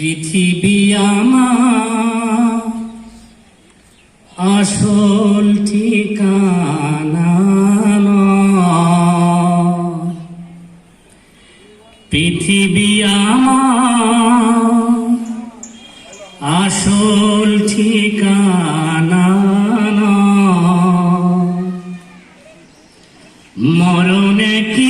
পৃথিবী আমার আসল ঠিকানা। পৃথিবী আমার আসল ঠিকানা মরণে কি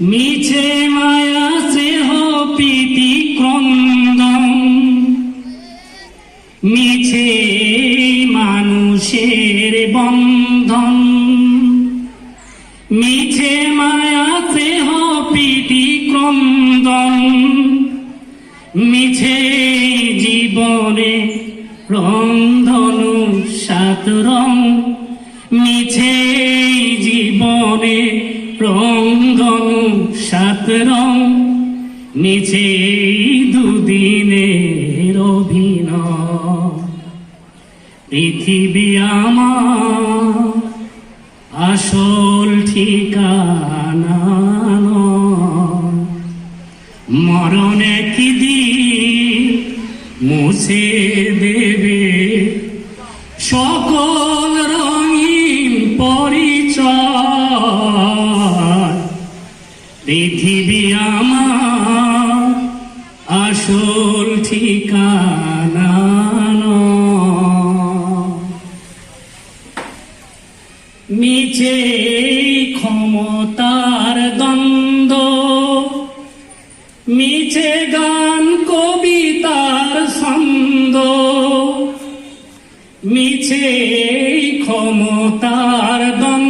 মিছে মায়া, স্নেহ, প্রীতি, ক্রন্দন। মিছে মানুষের বন্ধন। মিছে মায়া, স্নেহ, প্রীতি, ক্রন্দন। মিছে জীবনে রংধনু সাত রং মিছে জীবনে রংধনু সাত রং মিছে দুদিনের অভিনয় পৃথিবী আমার আসল ঠিকানা। মরণে কি দিন মুছে দেবে সকল পৃথিবী আমার আসল ঠিকানা। মিছে ক্ষমতার দ্বন্দ্ব মিছে গান কবিতার ছন্দ মিছে ক্ষমতার দ্বন্দ্ব